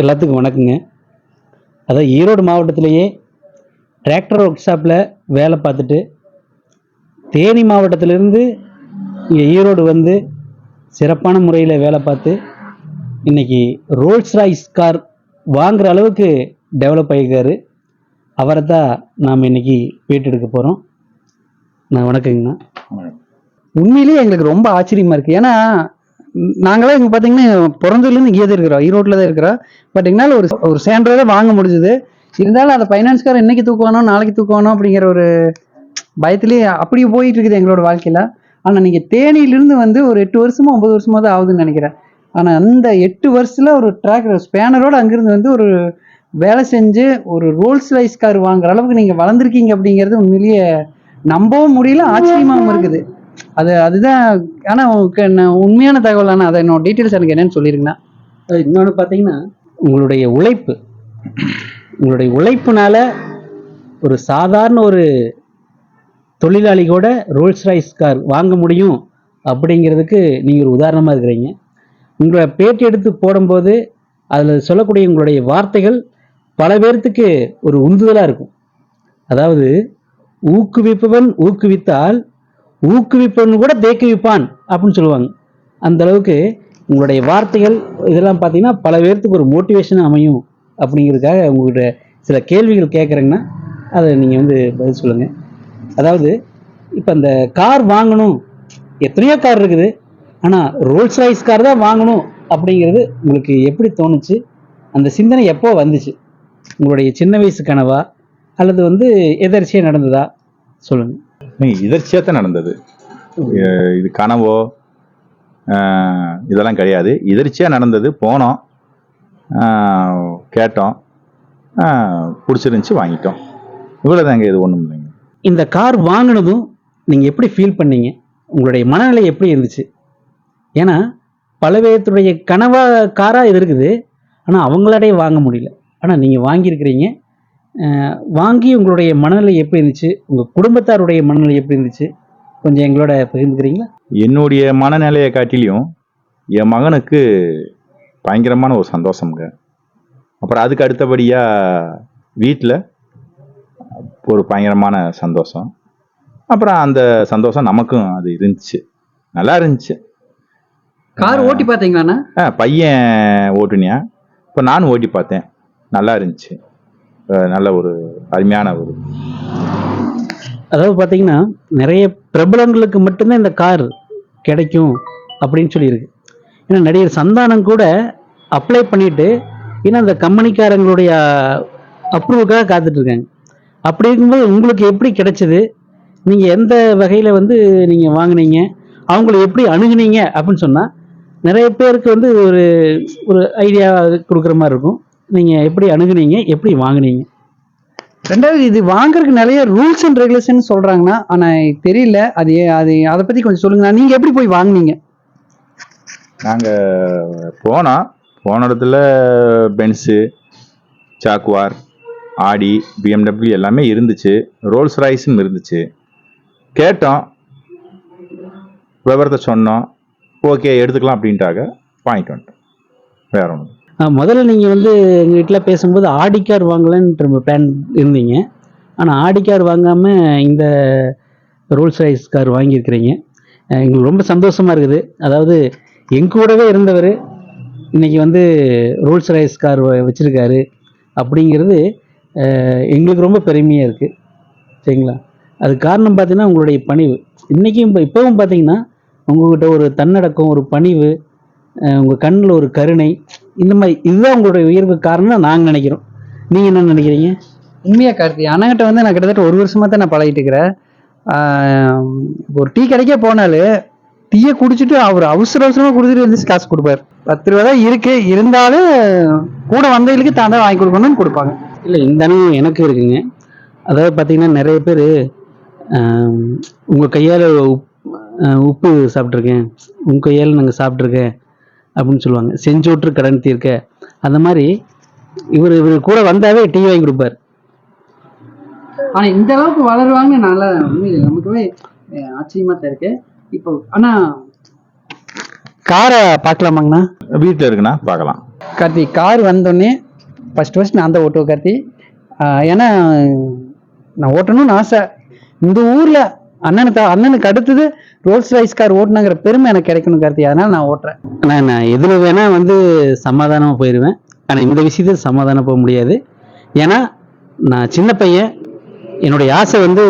எல்லாத்துக்கும் வணக்கங்க. அதான் ஈரோடு மாவட்டத்திலேயே டிராக்டர் ஒர்க் ஷாப்பில் வேலை பார்த்துட்டு தேனி மாவட்டத்திலிருந்து இங்கே ஈரோடு வந்து சிறப்பான முறையில் வேலை பார்த்து இன்னைக்கு ரோல்ஸ் ராய்ஸ் கார் வாங்குற அளவுக்கு டெவலப் ஆகியிருக்காரு அவரை தான் நாம் இன்னைக்கு பேட்டி எடுக்க போகிறோம் நான் வணக்கங்கண்ணா. உண்மையிலேயே எங்களுக்கு ரொம்ப ஆச்சரியமா இருக்கு. ஏன்னா நாங்களாம் இங்கே பார்த்தீங்கன்னா பிறந்ததுலேருந்து இங்கே தான் இருக்கிறோம். ஈரோட்டில் தான் இருக்கிறோம். பட் எங்களால் ஒரு ஒரு சேன்றதை வாங்க முடிஞ்சுது. இருந்தாலும் அதை ஃபைனான்ஸ்காரன் இன்னைக்கு தூக்குவானோ நாளைக்கு தூக்குவானோ அப்படிங்கிற ஒரு பயத்திலேயே அப்படியே போயிட்டு இருக்குது எங்களோட வாழ்க்கையில். ஆனால் நீங்கள் தேனியிலிருந்து வந்து ஒரு எட்டு வருஷமோ ஒன்பது வருஷமோ தான் ஆகுதுன்னு நினைக்கிறேன். ஆனால் அந்த எட்டு வருஷத்தில் ஒரு ட்ராக் ஸ்பேனரோட அங்கிருந்து வந்து ஒரு வேலை செஞ்சு ஒரு ரோல்ஸ் ரைஸ் கார் வாங்குற அளவுக்கு நீங்கள் வளர்ந்துருக்கீங்க அப்படிங்கிறது உண்மையிலேயே நம்பவும் முடியல ஆச்சரியமாகவும் இருக்குது. அது அதுதான் ஆனால் உண்மையான தகவல் ஆனால் அதை என்னோட டீட்டெயில்ஸ் எனக்கு என்னன்னு சொல்லிருங்கண்ணா. இன்னொன்று பார்த்தீங்கன்னா உங்களுடைய உழைப்பு உங்களுடைய உழைப்புனால ஒரு சாதாரண ஒரு தொழிலாளி கூட ரோல்ஸ் ராய்ஸ் கார் வாங்க முடியும் அப்படிங்கிறதுக்கு நீங்கள் ஒரு உதாரணமாக இருக்கிறீங்க. உங்களை பேட்டி எடுத்து போடும்போது அதில் சொல்லக்கூடிய உங்களுடைய வார்த்தைகள் பல பேர்த்துக்கு ஒரு உந்துதலாக இருக்கும். அதாவது ஊக்குவிப்பவன் ஊக்குவித்தால் ஊக்குவிப்பவன் கூட தேக்குவிப்பான் அப்படின்னு சொல்லுவாங்க. அந்த அளவுக்கு உங்களுடைய வார்த்தைகள் இதெல்லாம் பார்த்தீங்கன்னா பல பேர்த்துக்கு ஒரு மோட்டிவேஷன் அமையும் அப்படிங்கிறதுக்காக உங்கள்கிட்ட சில கேள்விகள் கேட்குறேங்கன்னா அதை நீங்கள் வந்து பதில் சொல்லுங்கள் அதாவது இப்போ அந்த கார் வாங்கணும். எத்தனையோ கார் இருக்குது. ஆனால் ரோல்ஸ் ராய்ஸ் கார் தான் வாங்கணும் அப்படிங்கிறது உங்களுக்கு எப்படி தோணுச்சு? அந்த சிந்தனை எப்போ வந்துச்சு? உங்களுடைய சின்ன வயசு கனவா? அல்லது வந்து எதர்ச்சியாக நடந்ததா? சொல்லுங்கள் எதிர்ச்சியாக தான் நடந்தது. இது கனவோ இதெல்லாம் கிடையாது. எதிர்ச்சியாக நடந்தது போனோம் கேட்டோம் பிடிச்சிருந்துச்சி வாங்கிட்டோம். இவ்வளோதாங்க இது ஒன்றும் இல்லைங்க. இந்த கார் வாங்கினதும் நீங்கள் எப்படி ஃபீல் பண்ணீங்க? உங்களுடைய மனநிலை எப்படி இருந்துச்சு? ஏன்னா பல பேர்த்துடைய கனவா காராக இது இருக்குது. ஆனால் அவங்களாடைய வாங்க முடியல. ஆனால் நீங்கள் வாங்கியிருக்கிறீங்க. வாங்கி உங்களுடைய மனநிலை எப்படி இருந்துச்சு? உங்கள் குடும்பத்தாருடைய மனநிலை எப்படி இருந்துச்சு? கொஞ்சம் எங்களோட பகிர்ந்துக்கிறீங்களா? என்னுடைய மனநிலையை காட்டிலையும் என் மகனுக்கு பயங்கரமான ஒரு சந்தோஷம்ங்க. அப்புறம் அதுக்கு அடுத்தபடியாக வீட்டில் ஒரு பயங்கரமான சந்தோஷம். அப்புறம் அந்த சந்தோஷம் நமக்கும் அது இருந்துச்சு. நல்லா இருந்துச்சு. கார் ஓட்டி பார்த்தீங்களாண்ணா? ஆ பையன் ஓட்டுனியா? இப்போ நானும் ஓட்டி பார்த்தேன். நல்லா இருந்துச்சு. நல்ல ஒரு அருமையான ஒரு அதாவது பார்த்தீங்கன்னா நிறைய பிரபலங்களுக்கு மட்டும்தான் இந்த கார் கிடைக்கும் அப்படின்னு சொல்லியிருக்கு. ஏன்னா நடிகர் சந்தானம் கூட அப்ளை பண்ணிட்டு ஏன்னா அந்த கம்பெனிக்காரங்களுடைய அப்ரூவுக்காக காத்துட்டு இருக்காங்க அப்படி இருக்கும்போது உங்களுக்கு எப்படி கிடைச்சது? நீங்கள் எந்த வகையில் வந்து நீங்கள் வாங்குனீங்க? அவங்கள எப்படி அணுகுனீங்க? அப்படின்னு சொன்னால் நிறைய பேருக்கு வந்து ஒரு ஒரு ஐடியா கொடுக்குற மாதிரி இருக்கும். நீங்கள் எப்படி அணுகுனீங்க எப்படி வாங்குனீங்க? ரெண்டாவது இது வாங்குறதுக்கு நிறைய ரூல்ஸ் அண்ட் ரெகுலேஷன் சொல்றாங்கன்னா ஆனால் தெரியல. அது அது அதை பத்தி கொஞ்சம் சொல்லுங்க. நீங்கள் எப்படி போய் வாங்குனீங்க? நாங்கள் போனோம். போன இடத்துல பென்ஸு சாக்குவார் ஆடி பிஎம்டபிள்யூ எல்லாமே இருந்துச்சு. ரோல்ஸ் ராய்ஸும் இருந்துச்சு. கேட்டோம். விவரத்தை சொன்னோம். ஓகே எடுத்துக்கலாம் அப்படின்ட்டாக வாங்கிட்டு வந்துட்டோம். வேற ஒன்று முதல்ல நீங்கள் வந்து எங்கள் வீட்டில் பேசும்போது ஆடி கார் வாங்கலான்னு பிளான் இருந்தீங்க. ஆனால் ஆடி கார் வாங்காமல் இந்த ரோல்ஸ் ரைஸ் கார் வாங்கியிருக்கிறீங்க. எங்களுக்கு ரொம்ப சந்தோஷமாக இருக்குது. அதாவது எங்க கூடவே இருந்தவர் இன்றைக்கி வந்து ரோல்ஸ் ரைஸ் கார் வச்சுருக்காரு அப்படிங்கிறது எங்களுக்கு ரொம்ப பெருமையாக இருக்குது சரிங்களா? அது காரணம் பார்த்தீங்கன்னா உங்களுடைய பணிவு. இன்றைக்கும் இப்போ இப்போவும் பார்த்தீங்கன்னா உங்கள்கிட்ட ஒரு தன்னடக்கம் ஒரு பணிவு உங்கள் கண்ணில் ஒரு கருணை இந்த மாதிரி இதுதான் உங்களுடைய உயர்வு காரணம் நாங்கள் நினைக்கிறோம். நீங்கள் என்ன நினைக்கிறீங்க? உண்மையாக கார்த்தி அண்ணகிட்ட வந்து நான் கிட்டத்தட்ட ஒரு வருஷமாக தான் நான் பழகிட்டு இருக்கிறேன். ஒரு டீ கடைக்கே போனாலே டீயை குடிச்சிட்டு அவர் அவசர அவசரமாக குடிச்சிட்டு வந்து காசு கொடுப்பாரு. பத்து ரூபா தான் இருக்கு. இருந்தாலும் கூட வந்தவங்களுக்கு தான் தான் வாங்கி கொடுக்கணும்னு கொடுப்பாங்க. இல்லை இந்த அனுபவம் எனக்கு இருக்குங்க. அதாவது பார்த்தீங்கன்னா நிறைய பேர் உங்கள் கையால் உப்பு சாப்பிட்ருக்கேன் உங்கள் கையால் நாங்கள் சாப்பிட்ருக்கேன் அப்படின்னு சொல்லுவாங்க. செஞ்சோற்று கடன் தீர்க்க. அந்த மாதிரி இவர் இவர் கூட வந்தாவே டீ வாங்கி கொடுப்பார். ஆனா இந்த அளவுக்கு வளருவாங்கன்னு நல்லா உண்மையில. நமக்குமே ஆச்சரியமா தான் இருக்கு. இப்போ ஆனா காரை பார்க்கலாமாங்கண்ணா? வீட்டில் இருக்குன்னா பார்க்கலாம். கார்த்தி கார் வந்தோடனே ஃபர்ஸ்ட் ஃபர்ஸ்ட் நான் தான் ஓட்டுவேன் கார்த்தி. ஏன்னா நான் ஓட்டணும்னு ஆசை. இந்த ஊரில் அண்ணனுக்கு அண்ணனுக்கு அடுத்தது ரோல்ஸ் ரைஸ் கார் ஓட்டுனாங்கிற பெருமை எனக்கு கிடைக்கணும் கார்த்தி அதனால நான் ஓட்டுறேன். ஆனால் நான் எதில் வேணா வந்து சமாதானமாக போயிடுவேன் ஆனால் இந்த விஷயத்தில் சமாதானம் போக முடியாது. ஏன்னா நான் சின்ன பையன். என்னுடைய ஆசை வந்து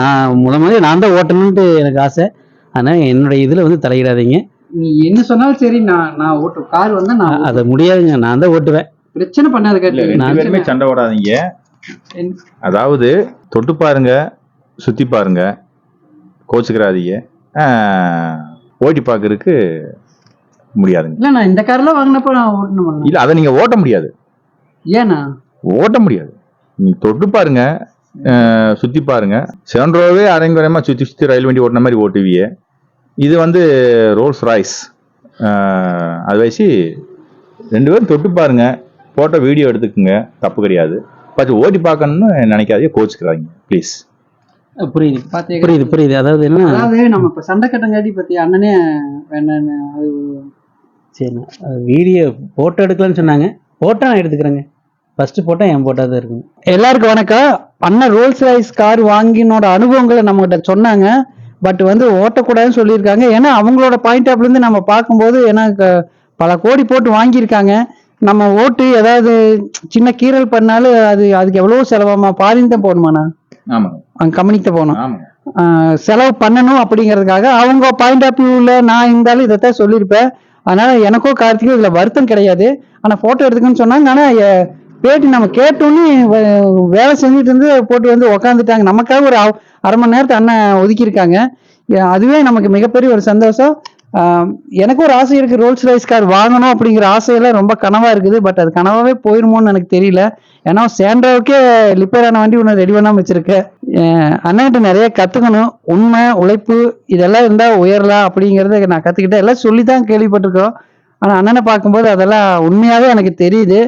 நான் முத முதல்ல நான் தான் ஓட்டணுன்ட்டு எனக்கு ஆசை. ஆனால் என்னுடைய இதில் வந்து தலையிடாதீங்க. நீ என்ன சொன்னாலும் சரி நான் நான் ஓட்டுவேன் கார் வந்தா நான் அதை முடியாதுங்க நான் தான் ஓட்டுவேன். பிரச்சனை பண்ணாத சண்டை ஓடாதீங்க அதாவது தொட்டு பாருங்க. சுத்தி பாருங்க. கோச்சுக்கிறாதீங்க. ஓட்டி பார்க்கறதுக்கு முடியாதுங்க. இல்ல நான் இந்த கார்லாம் வாங்கினப்போ நான் ஓட்டணும் இல்ல. அதை நீங்க ஓட்ட முடியாது. ஏண்ணா ஓட்ட முடியாது. நீ தொட்டு பாருங்க. சுத்தி பாருங்க. செவன்ரோவே அரைங்குறையமா சுத்தி சுத்தி ரயில் வண்டி ஓட்டின மாதிரி ஓட்டுவியே இது வந்து ரோல்ஸ் ராய்ஸ் அது வச்சு ரெண்டு பேரும் தொட்டு பாருங்க. போட்டோ வீடியோ எடுத்துக்குங்க. தப்பு கிடையாது. பட் ஓட்டி பார்க்கணும்னு நினைக்காதீங்க. கோச்சுக்கிறாங்க ப்ளீஸ் புரியுது. பாத்தே புரியுது புரியுது. அதாவது என்ன? அதாவது நம்ம இப்ப சண்டை கட்டங்காட்டி பத்தி அண்ணனே வேண்டான்னு அது சரிண்ணா வீடியோ ஃபோட்டோ எடுக்கலாம்னு சொன்னாங்க. ஃபோட்டோ நான் எடுத்துக்கிறேங்க. ஃபர்ஸ்ட் ஃபோட்டோ என் ஃபோட்டோ தான் இருக்கும். எல்லாருக்கும் வணக்கம். அண்ணன் ரோல்ஸ் ராய்ஸ் கார் வாங்கினோட அனுபவங்களை நம்மகிட்ட சொன்னாங்க. பட் வந்து ஓட்டக்கூடாதுன்னு சொல்லியிருக்காங்க. ஏன்னா அவங்களோட பாயிண்ட் ஆஃப்ல இருந்து நம்ம பார்க்கும்போது ஏன்னா க- பல கோடி போட்டு வாங்கியிருக்காங்க. நம்ம ஓட்டு ஏதாவது சின்ன கீறல் பண்ணாலும் அது அதுக்கு எவ்வளோ செலவாமா பாரின் தான் போகணுமாண்ணா? ஆமாங்க. தான் போகணும். செலவு பண்ணணும் அப்படிங்கிறதுக்காக அவங்க பாயிண்ட் ஆஃப் வியூவில் நான் இருந்தாலும் இதைத்தான் சொல்லியிருப்பேன். அதனால எனக்கோ கார்த்திகோ இதில் வருத்தம் கிடையாது. ஆனால் ஃபோட்டோ எடுத்துக்கன்னு சொன்னாங்க. ஆனால் பேட்டி நம்ம கேட்டோன்னே வேலை செஞ்சுட்டு இருந்து போட்டு வந்து உக்காந்துட்டாங்க. நமக்காக ஒரு அரை மணி நேரத்தை அண்ணன் ஒதுக்கியிருக்காங்க. அதுவே நமக்கு மிகப்பெரிய ஒரு சந்தோஷம். எனக்கு ஒரு ஆசை இருக்குது ரோல்ஸ் ரைஸ் கார் வாங்கணும் அப்படிங்கிற ஆசையெல்லாம் ரொம்ப கனவாக இருக்குது பட் அது கனவாகவே போயிருமோன்னு எனக்கு தெரியல. ஏன்னா சேண்ட்ராவுக்கே லிப்பேரான வண்டி ஒன்று ரெடி பண்ணாமல் வச்சுருக்கேன் அண்ணன்கிட்ட நிறைய கற்றுக்கணும் உண்மை உழைப்பு இதெல்லாம் இருந்தால் உயரலாம் அப்படிங்கிறத நான் கற்றுக்கிட்டேன் எல்லாம் சொல்லி தான் கேள்விப்பட்டிருக்கோம். ஆனால் அண்ணனை பார்க்கும்போது அதெல்லாம் உண்மையாகவே எனக்கு தெரியுது.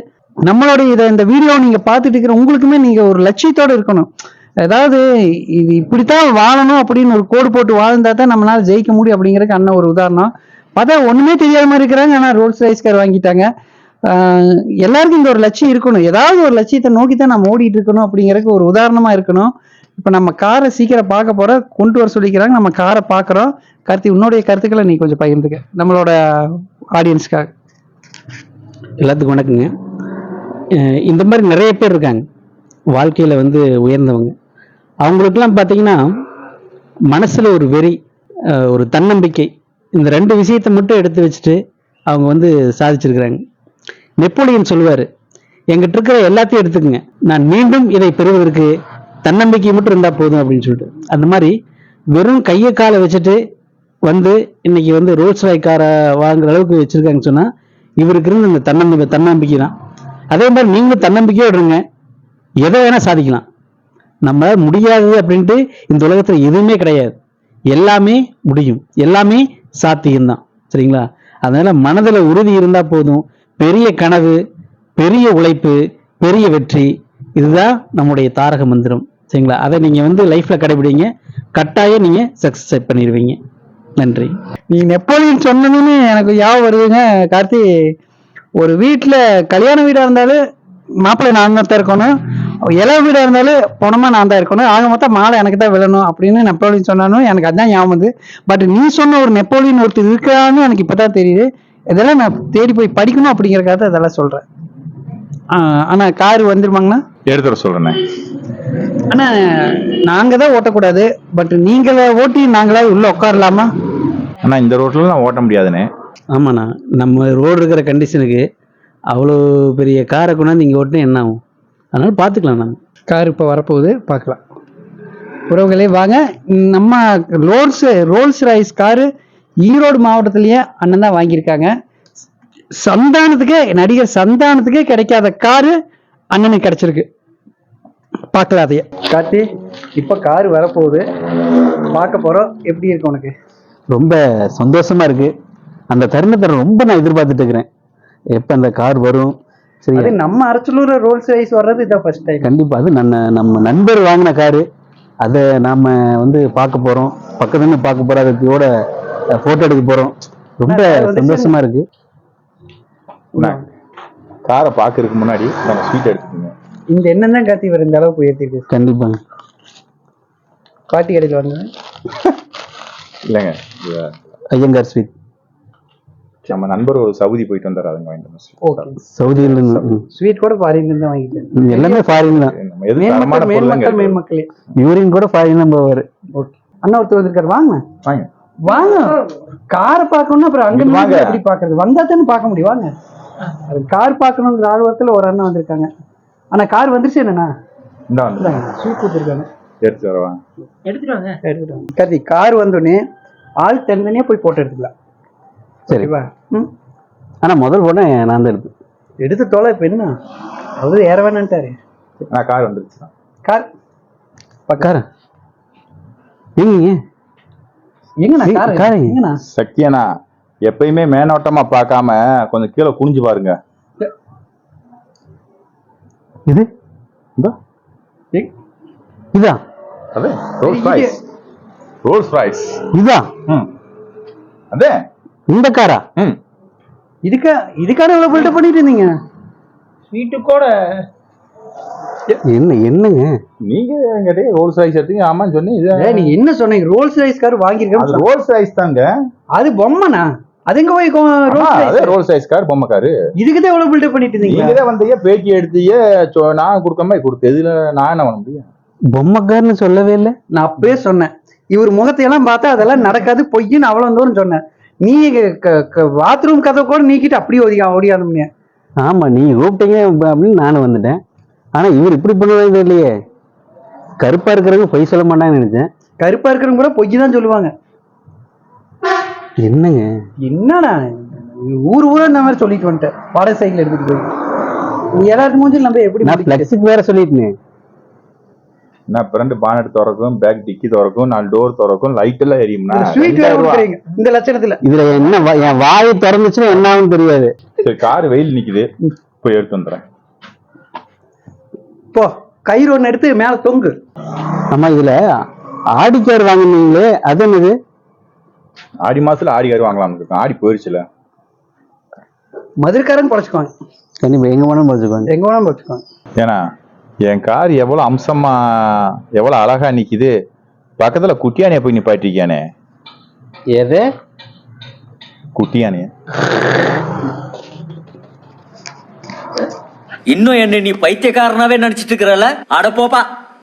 நம்மளோட இதை இந்த வீடியோ நீங்கள் பார்த்துட்டு இருக்கிற உங்களுக்குமே நீங்கள் ஒரு லட்சியத்தோடு இருக்கணும். ஏதாவது இது இப்படித்தான் வாழணும் அப்படின்னு ஒரு கோடு போட்டு வாழ்ந்தா தான் நம்மளால ஜெயிக்க முடியும் அப்படிங்கறதுக்கு அண்ணன் ஒரு உதாரணம். பார்த்தா ஒண்ணுமே தெரியாத மாதிரி இருக்கிறாங்க. ஆனா ரோல்ஸ் ரைஸ் கார் வாங்கிட்டாங்க. எல்லாருக்கும் இந்த ஒரு லட்சியம் இருக்கணும். ஏதாவது ஒரு லட்சியத்தை நோக்கி தான் நம்ம ஓடிட்டு இருக்கணும் அப்படிங்கறதுக்கு ஒரு உதாரணமா இருக்கணும். இப்போ நம்ம காரை சீக்கிரம் பார்க்க போற கொண்டு வர சொல்லிக்கிறாங்க. நம்ம காரை பார்க்குறோம். கருத்து உன்னுடைய கருத்துக்களை நீ கொஞ்சம் பகிர்ந்துக்க. நம்மளோட ஆடியன்ஸ்க்காக எல்லாத்துக்கும் வணக்கங்க. இந்த மாதிரி நிறைய பேர் இருக்காங்க. வாழ்க்கையில் வந்து உயர்ந்தவங்க. அவங்களுக்கெல்லாம் பார்த்தீங்கன்னா மனசில் ஒரு வெறி ஒரு தன்னம்பிக்கை இந்த ரெண்டு விஷயத்தை மட்டும் எடுத்து வச்சுட்டு அவங்க வந்து சாதிச்சிருக்கிறாங்க. நெப்போலியன் சொல்லுவார் எங்கிட்ட இருக்கிற எல்லாத்தையும் எடுத்துக்கங்க. நான் மீண்டும் இதை பெறுவதற்கு தன்னம்பிக்கை மட்டும் இருந்தால் போதும் அப்படின்னு சொல்லிட்டு. அந்த மாதிரி வெறும் கையை காலை வச்சுட்டு வந்து இன்னைக்கு வந்து ரோல்ஸ் ராய் காரை வாங்குற அளவுக்கு வச்சிருக்காங்கன்னு சொன்னால் இவருக்கு இருந்த இந்த தன்னம்பிக்கை தன்னம்பிக்கை தான் அதே மாதிரி நீங்களும் தன்னம்பிக்கையோட இருங்க. எதை வேணால் சாதிக்கலாம். நம்மளால் முடியாது அப்படின்ட்டு இந்த உலகத்தில் எதுவுமே கிடையாது. எல்லாமே முடியும். எல்லாமே சாத்தியம்தான். சரிங்களா? அதனால மனதில் உறுதி இருந்தால் போதும். பெரிய கனவு பெரிய உழைப்பு பெரிய வெற்றி இதுதான் நம்முடைய தாரக மந்திரம். சரிங்களா? அதை நீங்கள் வந்து லைஃப்பில் கடைபிடிங்க. கட்டாயம் நீங்கள் சக்ஸஸ் பண்ணிடுவீங்க. நன்றி. நீங்கள் நெப்போலியன் சொன்னதுன்னு எனக்கு ஞாபகம் வருதுங்க கார்த்தி. ஒரு வீட்டில் கல்யாண வீடாக இருந்தாலும் மாப்பிள்ளை நான் தான் இருக்கணும். இள வீடாக இருந்தாலும் பொணமா நான் தான் இருக்கணும். ஆக மொத்தம் மாலை எனக்கு தான் விழணும் அப்படின்னு நெப்போலியன் சொன்னாலும் எனக்கு அதான் ஞாபகம் வந்து. பட் நீ சொன்ன ஒரு நெப்போலியன் ஒருத்தர் இருக்கான்னு எனக்கு இப்போ தான் தெரியுது. இதெல்லாம் நான் தேடி போய் படிக்கணும் அப்படிங்கறக்காக தான் இதெல்லாம் சொல்கிறேன் ஆனால் கார் வந்துருமாங்கண்ணா? எடுத்துட சொல்றேனே அண்ணா நாங்கள் தான் ஓட்டக்கூடாது. பட் நீங்களே ஓட்டி நாங்களே உள்ளே உட்காரலாமா? ஆனா இந்த ரோட்ல நான் ஓட்ட முடியாதுண்ணே. ஆமாண்ணா நம்ம ரோடு இருக்கிற கண்டிஷனுக்கு அவ்வளோ பெரிய காரை கொண்டாந்து இங்கே ஓட்டினா என்ன ஆகும்? அதனால பார்த்துக்கலாம் நாங்கள் கார் இப்போ வரப்போகுது பார்க்கலாம். உறவுகளே வாங்க. நம்ம Rolls Rolls Royce car Erode மாவட்டத்திலேயே அண்ணன் தான் வாங்கியிருக்காங்க. சந்தானத்துக்கே நடிகர் சந்தானத்துக்கே கிடைக்காத காரு அண்ணனுக்கு கிடைச்சிருக்கு. பார்க்கலாம் அதையே. கார்த்தி இப்போ கார் வரப்போகுது. பார்க்க போகிறோம் எப்படி இருக்கு உனக்கு? ரொம்ப சந்தோஷமா இருக்கு. அந்த தருணத்தை ரொம்ப நான் எதிர்பார்த்துட்டு இருக்கிறேன். எப்போ அந்த கார் வரும் சரி அது நம்ம அரச்சலூர் ரோல்ஸ் ராய்ஸ் வர்றது இதான் ஃபர்ஸ்ட் டைம் கண்டிப்பா. அது நம்ம நம்ம நண்பர் வாங்கின காரு. அதை நாம வந்து பார்க்க போறோம். பக்கத்துல பார்க்க போறோம் அதோட ஃபோட்டோ எடுக்க போறோம். ரொம்ப சந்தோஷமா இருக்கு. காரை பார்க்கறதுக்கு முன்னாடி நம்ம ஸ்வீட் எடுத்துக்கோங்க. இந்த எண்ணம் தான் கார்த்தி இவர் இந்த அளவுக்கு உயர்த்திருக்கு கண்டிப்பாங்க. பாட்டி கடையில் வந்து இல்லைங்க ஐயங்கார் ஸ்வீட் நம்ம நண்பர் ஒரு சவுதி போயிட்டு வந்தார் அதுங்க வாங்கிட்டு சவுதியில. ஸ்வீட் கூட ஃபாரின்ல இருந்து வாங்கிட்டேன். ம், எல்லாமே ஃபாரின் தான். நம்ம எது தரமான மேன்மக்கள் மேன்மக்கள் யூரின் கூட ஃபாரின் தான் போவாரு. ஓகே அண்ணா ஒருத்தர் வந்திருக்காரு வாங்க. வாங்க. வாங்க. காரை பார்க்கணும்னா அப்புறம் அங்க வாங்க. எப்படி பாக்குறது வந்தா தானே பார்க்க முடியும். வாங்க. கார் பார்க்கணுங்கிற ஆர்வத்துல ஒரு அண்ணன் வந்திருக்காங்க. ஆனா கார் வந்துருச்சு என்னண்ணா? ஸ்வீட் கொடுத்துருக்காங்க. எடுத்து வரவா? எடுத்துட்டு வாங்க. எடுத்துட்டு வாங்க. கார் வந்தோடனே ஆள் தனித்தனியா போய் போட்டோ எடுத்துக்கலாம். சரி. ஓகேவா ம். ஆனா முதல் போன நான் தான் எடுப்பேன் எடுத்து தொலை இப்ப என்ன? அவரு ஏற வேணான்ட்டாரு நான் கார் வந்துருச்சு. கார்? காரன் எங்க எங்கண்ணா கார்? கார் எங்க? எங்கண்ணா? சக்தியனா எப்பயுமே மேனோட்டமா பார்க்காம கொஞ்சம் கீழே குனிஞ்சு பாருங்க. இது? எங்க- இதா? அது ரோல்ஸ் ராய்ஸ் ரோல்ஸ் ராய்ஸ் இதா? ம். அதே? இந்த காரா? ம். இதுக்கா இதுக்கான இவ்வளவு பில்டப் பண்ணிட்டு இருந்தீங்க ஸ்வீட்டு கூட. என்ன என்னங்க? நீங்க எங்கிட்ட ரோல்ஸ் ராய்ஸ் எடுத்தீங்க. ஆமான்னு சொன்னீங்க நீங்க என்ன சொன்னீங்க ரோல்ஸ் ரைஸ் கார் வாங்கியிருக்கேன் ரோல்ஸ் ராய்ஸ் தாங்க. அது பொம்மைண்ணா? அது எங்க போய் ரைஸ் ரோல்ஸ் ராய்ஸ் கார் பொம்மை காரு இதுக்கு தான் இவ்வளவு பில்டப் பண்ணிட்டு நீங்க இருந்தீங்க தான் வந்தீங்க பேட்டி எடுத்தீங்க நான் கொடுக்க மாதிரி கொடுத்து இதுல நான் என்ன பண்ண முடியும்? பொம்மைக்காரன்னு சொல்லவே இல்லை. நான் அப்பவே சொன்னேன். இவர் முகத்தையெல்லாம் பார்த்தா அதெல்லாம் நடக்காது பொய்ன்னு அவ்வளவு தூரம் சொன்னேன். நீ பாத்ரூம் கதை கூட நீக்கிட்டு அப்படியே ஒதியா ஓடியானுங்க ஆமா நீங்க கூப்பிட்டீங்க அப்ப- அப்படின்னு நானும் வந்துட்டேன். ஆனா இவர் இப்படி பண்ணுவாங்க இல்லையே கருப்பா இருக்கிறவங்க பொய் சொல்ல மாட்டாங்கன்னு நினைச்சேன். கருப்பா இருக்கிறவங்க கூட பொய் தான் சொல்லுவாங்க. என்னங்க? என்னடா ஊர் ஊரா இந்த மாதிரி சொல்லிட்டு வந்துட்டேன் வாடகை சைக்கிள் எடுத்துட்டு போய். நீ எல்லாத்து மூஞ்சில் நம்ம எப்படி நான் வேற சொல்லிட்டேன். நான் ஃப்ரண்ட் பானட் திறக்கும் பேக் டிக்கி திறக்கும் நாலு டோர் திறக்கும் லைட் எல்லாம் எரியும்னா இந்த ஸ்வீட் இந்த லட்சணத்துல. இதுல என்ன என் வாயை திறந்துச்சுன்னா என்ன ஆகும் தெரியாது. சரி கார் வெயில் நிக்குது. போய் எடுத்து வந்துடுறேன். போ கயிறு ஒன்று எடுத்து மேல தொங்கு. ஆமா இதுல ஆடிக்கார் வாங்குனீங்களே அது என்னது? ஆடி மாசத்துல ஆடி கார் வாங்கலாம்னு இருக்கோம். ஆடி போயிருச்சுல. மதுரக்காரன் பொழைச்சுக்குவாங்க கண்டிப்பா எங்க வேணாலும் படிச்சுக்கோங்க எங்க வேணாலும் பொழைச்சுக்குவாங்க ஏன்னா என் கார் எவ்வளவு அம்சமா எவ்வளவு அழகா நிக்குது. பக்கத்துல குட்டியானைய போய் நிப்பாட்டிருக்கியானே? எது? குட்டியானைய. இன்னும் என்ன நீ பைத்தியக்காரனாவே நினைச்சிட்டு இருக்கிறல அட போப்பா.